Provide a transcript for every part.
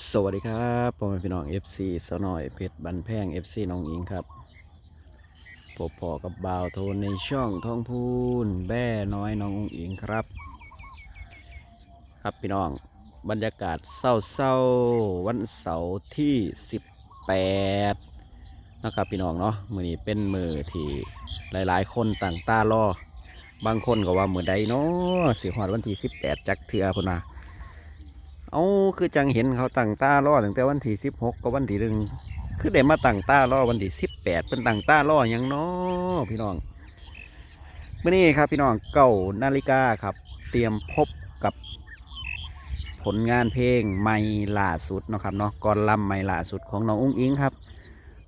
สวัสดีครับผมเป็นพี่น้อง FC สหน่อยเพชรบันแพง FC น้องอิงครับพบพอกับบ่าวโทนในช่องท้องพูนแบ่น้อยน้ององอิงครับ ครับพี่น้องบรรยากาศเศร้าๆวันเสาร์ที่ 18นะครับพี่น้องเนาะมือนี้เป็นมือที่หลายๆ คนต่างตารอบางคนก็ว่ามือใดเนาะสิหอดวันที่ 18 จักเทือพนนะ เอาคือจังเห็นเขาตั้งตารอตั้งแต่วันที่สิบหกกับวันที่หนึ่งคือได้มาตั้งตารอวันที่สิบแปดเป็นตั้งตารออย่างน้อพี่น้องเมื่อนี้ครับพี่น้องเก้านาฬิกาครับ เตรียมพบกับผลงานเพลงใหม่ล่าสุดนะครับเนาะกรลำใหม่ล่าสุดของน้องอุ้งอิงครับ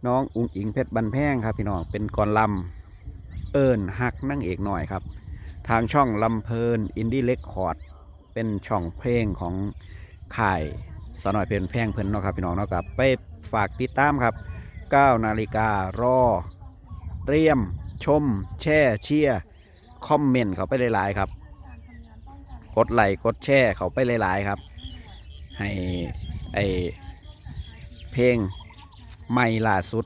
น้องอุ้งอิงเพชรบันแพงครับพี่น้องเป็นกรลำเอิญหักนั่งเอกหน่อยครับ ทางช่องลำเพลินอินดี้เลคคอร์ดเป็นช่องเพลงของ ข่ายสนอยเพลินแพงเพิ่นเนาะครับพี่น้องเนาะครับไปฝากติดตามครับ9นาฬิการอเตรียมชม แช่เชียร์คอมเมนต์เขาไปหลายๆครับ กดไลค์กดแชร์เขาไปหลายๆครับ ให้ไอเพลงใหม่ล่าสุด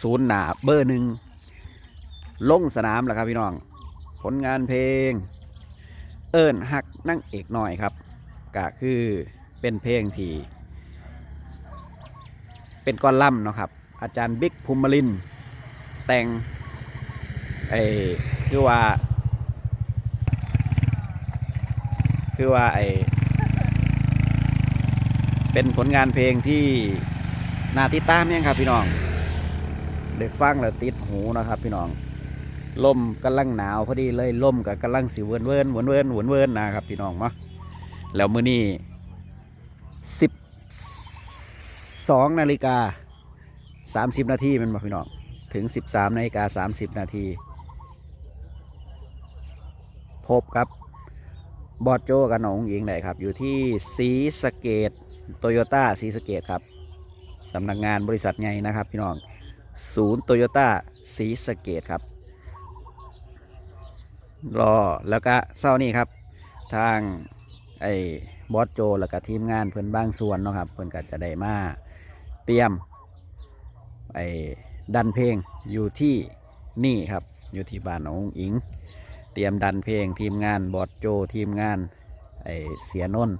ศูนย์หนาเบอร์หนึ่งลงสนามแล้วครับพี่น้อง ผลงานเพลง เอิญหักนั่งเอกหน่อยครับก็คือ เป็นเพลงที่ เป็นก้อนล่ำเนาะครับ อาจารย์บิ๊กภูมิลิน แต่งไอ้คือว่า คือว่าไอ้เป็นผลงานเพลงที่น่าติดตามเนี่ยงครับพี่น้องได้ฟังแล้วติดหูนะครับ พี่น้องลมกำลังหนาวพอดีเลยลมกับกำลังสิเวินเวินเวินเวินเวินเวินนะครับ พี่น้องเนาแล้วมื้อนี้ สิบสองนาฬิกาสามสิบนาทีมันบอกพี่น้อง ถึงสิบสามนาฬิกาสามสิบนาที พบกับบอดโจกับน้องอิงได้ครับ อยู่ที่สีสเกตโตโยต้าสีสเกตครับสำนักงานบริษัทไงนะครับ พี่น้องศูนย์โตโยต้าสีสเกตครับ รอแล้วก็เศร้านี่ครับ ทางไอ บอสโจแล้วก็ทีมงานเพิ่อนบางส่วนเนาะครับเพิ่อนก็จะได้มาเตรียมไอ้ดันเพลงอยู่ที่นี่ครับอยู่ที่บ้านน้องอิง เตรียมดันเพลงทีมงานบอสโจทีมงานไอ้เสียนน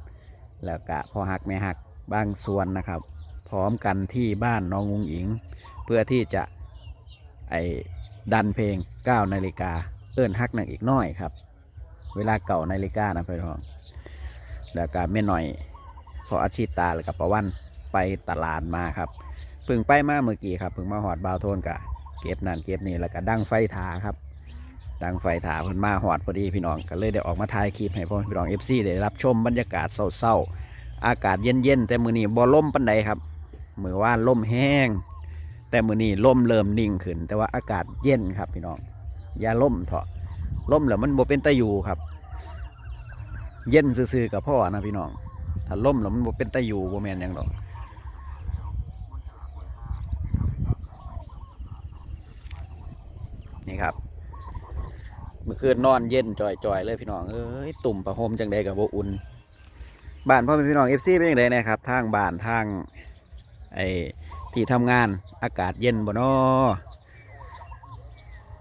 แล้วก็พอหักแม่หักบางส่วนนะครับ พร้อมกันที่บ้านน้ององอิง เพื่อที่จะไอ้ดันเพลง9นาฬิกาเอิ้นฮักหนังอีกน้อยครับ เวลาเก่านาฬิกานะพี่น้อง แล้วก็แม่หน่อยพออาชีพตาแล้วกับประวันไปตลาดมาครับเพิ่งไปมาเมื่อกี้ครับเพิ่งมาหอดบาวโทนกะเก็บนั่นเก็บนี่แล้วก็ดังไฟถาครับดังไฟถาเพิ่นมาหอดพอดีพี่น้องก็เลยได้ออกมาถ่ายคลิปให้พ่อพี่น้องเอฟซีได้รับชมบรรยากาศเศร้าๆอากาศเย็นๆแต่มือนี้บ่ล่มปันใดครับมือว่านล่มแห้ง แต่มือนี้ล่มเริ่มนิ่งขึ้น แต่ว่าอากาศเย็นครับพี่น้องอย่าล่มเถอะล่มแล้วมันบ่เป็นตะยูครับ เย็นซื่อๆกับพ่อนะพี่น้องถ้าล่มแล้วมันเป็นตะอยู่บ่แมนหยังดอกนี่ครับเมื่อคืนนอนเย็นจ่อยๆเลยพี่น้องเอ้ยตุ่มประโฮมจังใดกับบ่อุ่นบ้านพ่อแม่พี่น้องเอฟซีเป็นยังไงนะครับ ทางบ้านทางไอ้ที่ทำงานอากาศเย็นบ่นอ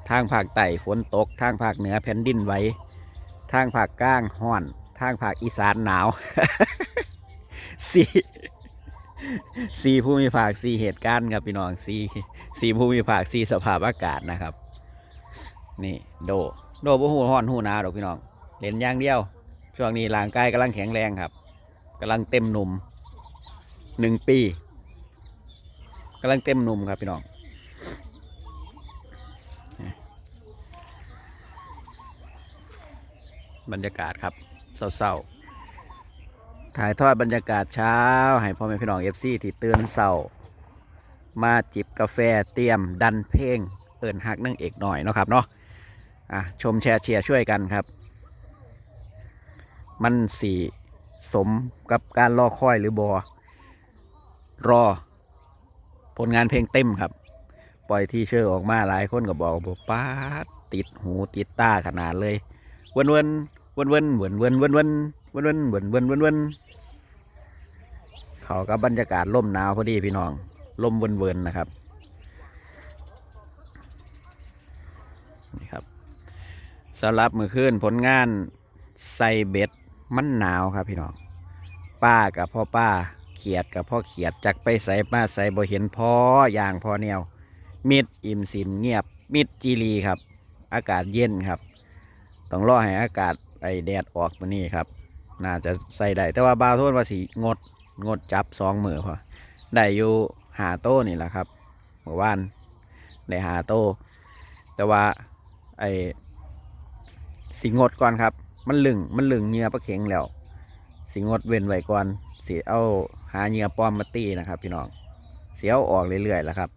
ทางภาคใต้ฝนตก ทางภาคเหนือแผ่นดินไหวทางภาคกลางห้อน ทางภาคอีสานหนาวสี่สี่ภูมิภาคสี่เหตุการณ์ครับพี่น้องสี่สี่ภูมิภาคสี่สภาพอากาศนะครับ นี่โด โดบ่หูห้อนหูนาดอกพี่น้องเล่นอย่างเดียว ช่วงนี้ร่างกายกำลังแข็งแรงครับกำลังเต็มหนุ่มหนึ่งปีกำลังเต็มหนุ่มครับพี่น้องบรรยากาศครับ เศร้าๆถ่ายทอดบรรยากาศเช้า ให้พ่อแม่พี่น้องเอฟซีที่ตื่นเศร้า มาจิบกาแฟเตรียมดันเพลงเอินหักนั่งเอกหน่อยเนาะครับเนาะอะชมแชร์เชียร์ช่วยกันครับ มันสีสมกับการรอคอยหรือบอรอ ผลงานเพลงเต็มครับ ปล่อยที่เชื่อออกมาหลายคนก็บอกว่าป้าติดหูติดตาขนาดเลยเวนวน วนวนเวนวนวนวนวนวนเวนวนวนวนเขากับบรรยากาศลมหนาวพอดีพี่น้องลมเวินๆนะครับนี่ครับสำหรับมือคืนผลงานใส่เบ็ดมันหนาวครับพี่น้องป้ากับพ่อป้าเขียดกับพ่อเขียดจักไปใส่ป้าใส่บ่เห็นพออย่างพอแนวมิดอิ่มสินเงียบมิดจีรีครับ อากาศเย็นครับ ต้องรอให้อากาศไอแดดออกมานี่ครับ น่าจะใส่ได้ แต่ว่าบาวโทษว่าสีงดงดจับสองมือพอได้อยู่หาโต้นี่แหละครับเมื่อวานได้หาโต้แต่ว่าไอสีงดก่อนครับ มันลึงมันลึงเหงื่อปลาเข็งแล้วสีงดเว้นไว้ก่อนสีเอาหาเหงื่อปลอมมาตีนะครับ พี่น้องเสียเอาออกเรื่อยๆแล้วครับ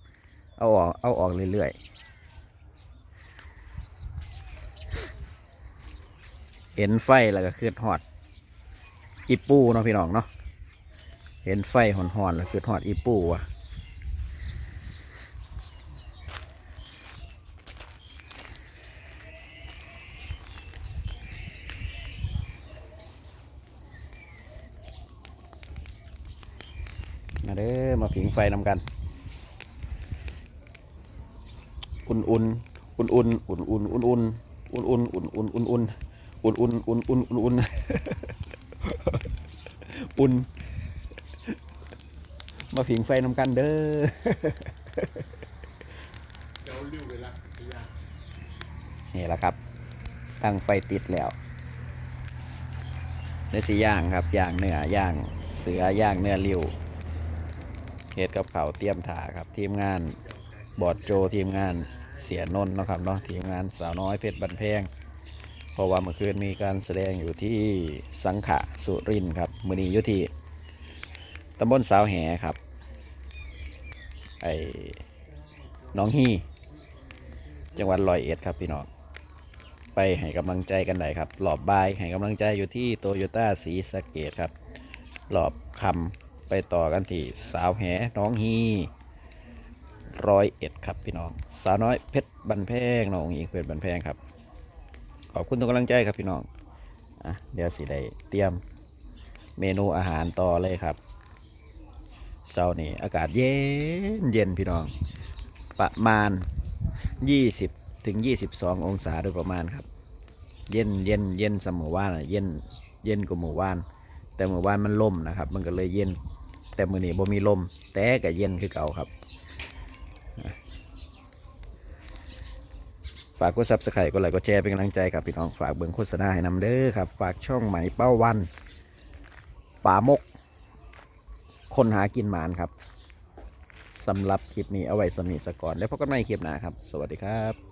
เอาออกเอาออกเรื่อยๆ เห็นไฟแล้วก็คือหอด อีปูเนาะพี่น้องเนาะเห็นไฟหอนๆแล้วคือหอดอีปูว่ะมาเด้อมาผิงไฟนำกัน อุ่นอุ่นอุ่นอุ่นอุ่นอุ่นอุ่นอุ่นอุ่นอุ่นอุ่นอุ่นอุ่นอุ่น อุ่นอุ่นอุ่นอุ่นอุ่นอุ่นอุ่นมาผิงไฟนำกันเด้อเดี๋ยวริ้วละไปย่างนี่แหละครับตั้งไฟติดแล้วได้สิย่างครับย่างเนื้อย่างเสือย่างเนื้อริ้วเฮ็ดกับเขาเตรียมถาครับ ทีมงานบอดโจทีมงานเสียนนท์นะครับเนาะทีมงานสาวน้อยเพชรบันแพง เพราะว่าเมื่อคืนมีการแสดงอยู่ที่สังขะสุรินทร์ครับมือนียู่ที่ตำบลสาวแหครับ ไอ้น้องฮีจังหวัดร้อยเอ็ดครับพี่น้องไปให้กำลังใจกันได้ครับหลอบบายให้กำลังใจอยู่ที่โตโยต้าสีสะเกตครับ หลอบคำไปต่อกันที่สาวแหน้องฮีร้อยเอ็ดครับพี่น้อง สาวน้อยเพชรบันแพงน้องอิงเพชรบันแพงครับ ขอบคุณทุกกำลังใจครับพี่น้องอะเดี๋ยวสิได้เตรียมเมนูอาหารต่อเลยครับเช้านี้อากาศเย็นเย็นพี่น้อง ประมาณ 20 ถึง 22 องศาโดยประมาณครับ เย็นเย็นเย็นเสมอว่านะเย็นเย็นกว่าหมู่ว่าน แต่หมู่ว่านมันล่มนะครับ มันก็เลยเย็น แต่มือนี้บ่มีลมแต่ก็เย็นคือเก่าครับ ฝากกดซับสไครต์กดไลค์กดแชร์เป็นกำลังใจครับพี่น้องฝากเบิ่งโฆษณาให้นำเด้อครับ ฝากช่องใหม่เป้าวันป่ามก คนหากินหมานครับสำหรับคลิปนี้เอาไว้สำนิสก่อนแล้วพบกันใหม่คลิปหน้าครับ สวัสดีครับ